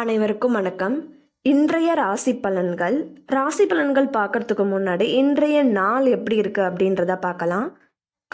அனைவருக்கும் வணக்கம். இன்றைய ராசி பலன்கள். ராசி பலன்கள் பார்க்கறதுக்கு முன்னாடி இன்றைய நாள் எப்படி இருக்கு அப்படின்றத பார்க்கலாம்.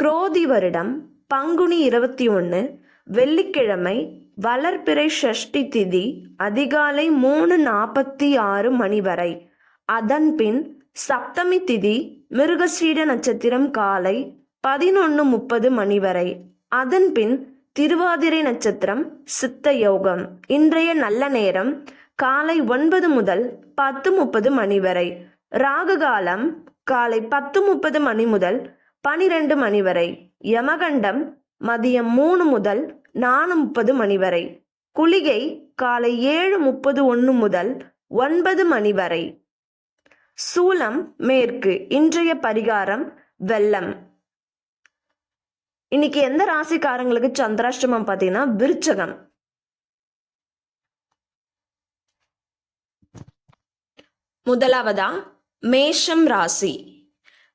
குரோதி வருடம் பங்குனி இருபத்தி ஒன்று வெள்ளிக்கிழமை வளர்பிறை ஷஷ்டி திதி அதிகாலை மூணு நாற்பத்தி ஆறு மணி வரை. அதன் பின் சப்தமி திதி மிருகசீட நட்சத்திரம் காலை பதினொன்று முப்பது மணி வரை. அதன் பின் திருவாதிரை நட்சத்திரம் சித்த யோகம். இன்றைய நல்ல நேரம் காலை ஒன்பது முதல் பத்து முப்பது மணி வரை. ராகு காலம் காலை பத்து முப்பது மணி முதல் பனிரெண்டு மணி வரை. யமகண்டம் மதியம் மூணு முதல் நாலு முப்பது மணி வரை. குளிகை காலை ஏழு முப்பது ஒன்று முதல் ஒன்பது மணி வரை. சூலம் மேற்கு. இன்றைய பரிகாரம் வெள்ளம் இன்னைக்கு எந்த ராசிக்காரங்களுக்கு சந்திராஷ்டமம் பார்த்தீங்கன்னா விருச்சகம். முதலாவதா மேஷம் ராசி.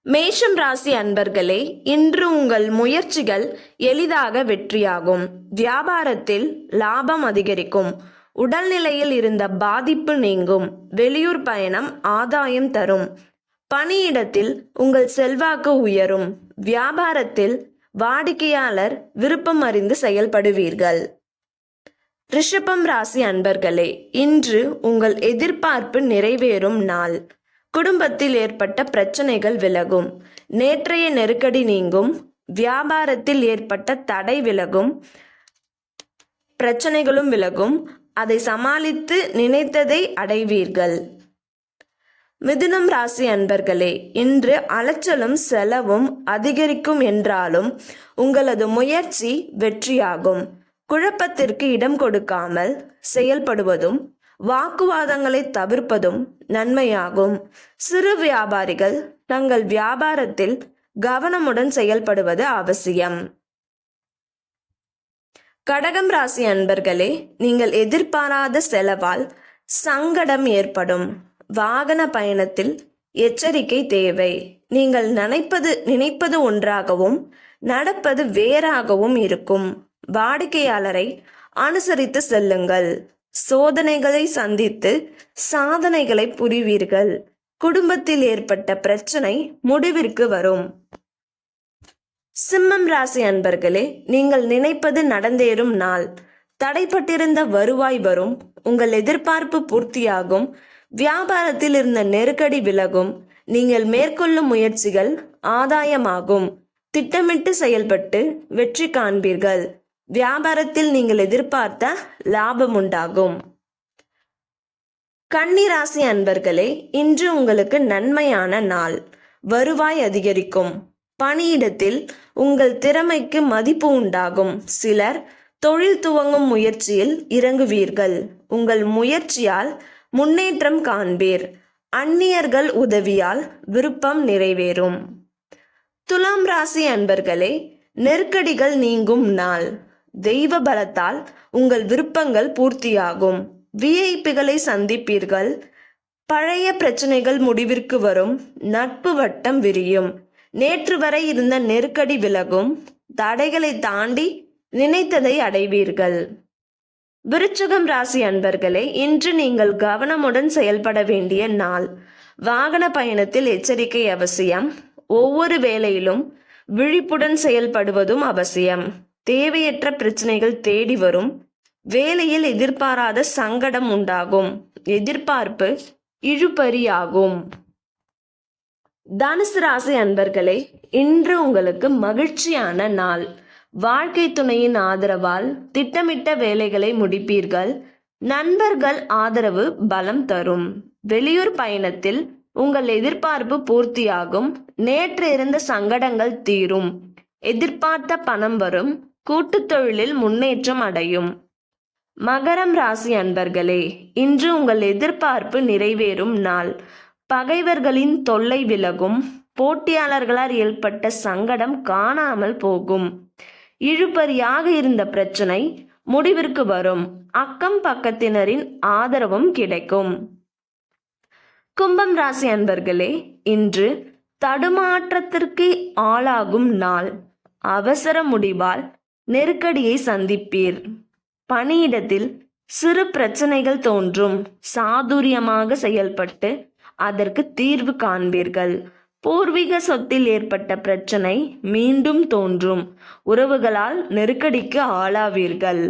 மேஷம் ராசி அன்பர்களே இன்று உங்கள் முயற்சிகள் எளிதாக வெற்றியாகும். வியாபாரத்தில் லாபம் அதிகரிக்கும். உடல்நிலையில் இருந்த பாதிப்பு நீங்கும். வெளியூர் பயணம் ஆதாயம் தரும். பணியிடத்தில் உங்கள் செல்வாக்கு உயரும். வியாபாரத்தில் வாடிக்கையாளர் விருப்பம் அறிந்து செயல்படுவீர்கள். ரிஷபம் ராசி அன்பர்களே இன்று உங்கள் எதிர்பார்ப்பு நிறைவேறும் நாள். குடும்பத்தில் ஏற்பட்ட பிரச்சனைகள் விலகும். நேற்றைய நெருக்கடி நீங்கும். வியாபாரத்தில் ஏற்பட்ட தடை விலகும். பிரச்சனைகளும் விலகும். அதை சமாளித்து நினைத்ததை அடைவீர்கள். மிதுனம் ராசி அன்பர்களே இன்று அலைச்சலும் செலவும் அதிகரிக்கும் என்றாலும் உங்களது முயற்சி வெற்றியாகும். குழப்பத்திற்கு இடம் கொடுக்காமல் செயல்படுவதும் வாக்குவாதங்களை தவிர்ப்பதும் நன்மையாகும். சிறு வியாபாரிகள் தங்கள் வியாபாரத்தில் கவனமுடன் செயல்படுவது அவசியம். கடகம் ராசி அன்பர்களே நீங்கள் எதிர்பாராத செலவால் சங்கடம் ஏற்படும். வாகன பயணத்தில் எச்சரிக்கை தேவை. நீங்கள் நினைப்பது நினைப்பது ஒன்றாகவும் நடப்பது வேறாகவும் இருக்கும். வாடிக்கையாளரை அனுசரித்து செல்லுங்கள். சோதனைகளை சந்தித்து சாதனைகளை புரிவீர்கள். குடும்பத்தில் ஏற்பட்ட பிரச்சனை முடிவிற்கு வரும். சிம்மம் ராசி அன்பர்களே நீங்கள் நினைப்பது நடந்தேறும் நாள். தடைப்பட்டிருந்த வருவாய் வரும். உங்கள் எதிர்பார்ப்பு பூர்த்தியாகும். வியாபாரத்தில் இருந்த நெருக்கடி விலகும் நீங்கள் மேற்கொள்ளும் முயற்சிகள் ஆதாயமாகும். திட்டமிட்டு செயல்பட்டு வெற்றி காண்பீர்கள். வியாபாரத்தில் நீங்கள் எதிர்பார்த்த லாபம் உண்டாகும். கன்னிராசி அன்பர்களே இன்று உங்களுக்கு நன்மையான நாள். வருவாய் அதிகரிக்கும். பணியிடத்தில் உங்கள் திறமைக்கு மதிப்பு உண்டாகும். சிலர் தொழில் துவங்கும் முயற்சியில் இறங்குவீர்கள். உங்கள் முயற்சியால் முன்னேற்றம் காண்பீர். அந்நியர்கள் உதவியால் விருப்பம் நிறைவேறும். துலாம் ராசி அன்பர்களே நெருக்கடிகள் நீங்கும் நாள். தெய்வ பலத்தால் உங்கள் விருப்பங்கள் பூர்த்தியாகும். விஐபிகளை சந்திப்பீர்கள். பழைய பிரச்சனைகள் முடிவிற்கு வரும். நட்பு வட்டம் விரியும். நேற்று வரை இருந்த நெருக்கடி விலகும். தடைகளை தாண்டி நினைத்ததை அடைவீர்கள். விருச்சகம் ராசி அன்பர்களே இன்று நீங்கள் கவனமுடன் செயல்பட வேண்டிய நாள். வாகன பயணத்தில் எச்சரிக்கை அவசியம். ஒவ்வொரு வேலையிலும் விழிப்புடன் செயல்படுவதும் அவசியம். தேவையற்ற பிரச்சனைகள் தேடி வரும். வேலையில் எதிர்பாராத சங்கடம் உண்டாகும். எதிர்பார்ப்பு இழுபறியாகும். தனுசு ராசி அன்பர்களே இன்று உங்களுக்கு மகிழ்ச்சியான நாள். வாழ்க்கை துணையின் ஆதரவால் திட்டமிட்ட வேலைகளை முடிப்பீர்கள். நண்பர்கள் ஆதரவு பலம் தரும். வெளியூர் பயணத்தில் உங்கள் எதிர்பார்ப்பு பூர்த்தியாகும். நேற்று இருந்த சங்கடங்கள் தீரும். எதிர்பார்த்த பணம் வரும். கூட்டு தொழிலில் முன்னேற்றம் அடையும். மகரம் ராசி அன்பர்களே இன்று உங்கள் எதிர்பார்ப்பு நிறைவேறும் நாள். பகைவர்களின் தொல்லை விலகும். போட்டியாளர்களால் ஏற்பட்ட சங்கடம் காணாமல் போகும். இழுபறியாக இருந்த பிரச்சனை முடிவிற்கு வரும். அக்கம் பக்கத்தினரின் ஆதரவும் கிடைக்கும். கும்பம் ராசி அன்பர்களே இன்று தடுமாற்றத்திற்கு ஆளாகும் நாள். அவசர முடிவால் நெருக்கடியை சந்திப்பீர். பணியிடத்தில் சிறு பிரச்சனைகள் தோன்றும். சாதுரியமாக செயல்பட்டு அதற்கு தீர்வு காண்பீர்கள். பூர்வீக சொத்தில் ஏற்பட்ட பிரச்சனை மீண்டும் தோன்றும். உறவுகளால் நெருக்கடிக்கு ஆளாவீர்கள்.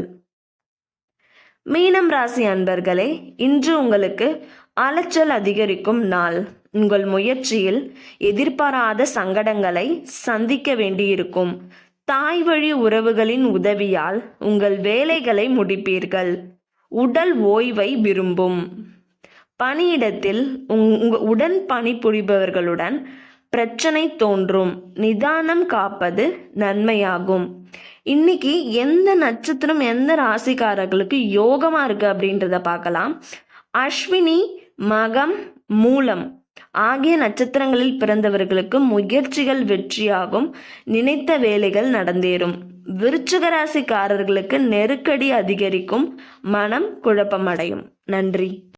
மீனம் ராசி அன்பர்களே இன்று உங்களுக்கு அலைச்சல் அதிகரிக்கும் நாள். உங்கள் முயற்சியில் எதிர்பாராத சங்கடங்களை சந்திக்க வேண்டியிருக்கும். தாய் வழி உறவுகளின் உதவியால் உங்கள் வேலைகளை முடிப்பீர்கள். உடல் ஓய்வை விரும்பும். பணியிடத்தில் உங்க உடன் பணிபுரிபவர்களுடன் பிரச்சனை தோன்றும். நிதானம் காப்பது நன்மையாகும். இன்னைக்கு எந்த நட்சத்திரம் எந்த ராசிக்காரர்களுக்கு யோகமா இருக்கு அப்படின்றத பார்க்கலாம். அஸ்வினி மகம் மூலம் ஆகிய நட்சத்திரங்களில் பிறந்தவர்களுக்கு முயற்சிகள் வெற்றியாகும். நினைத்த வேலைகள் நடந்தேறும். விருச்சிக ராசிக்காரர்களுக்கு நெருக்கடி அதிகரிக்கும். மனம் குழப்பமடையும். நன்றி.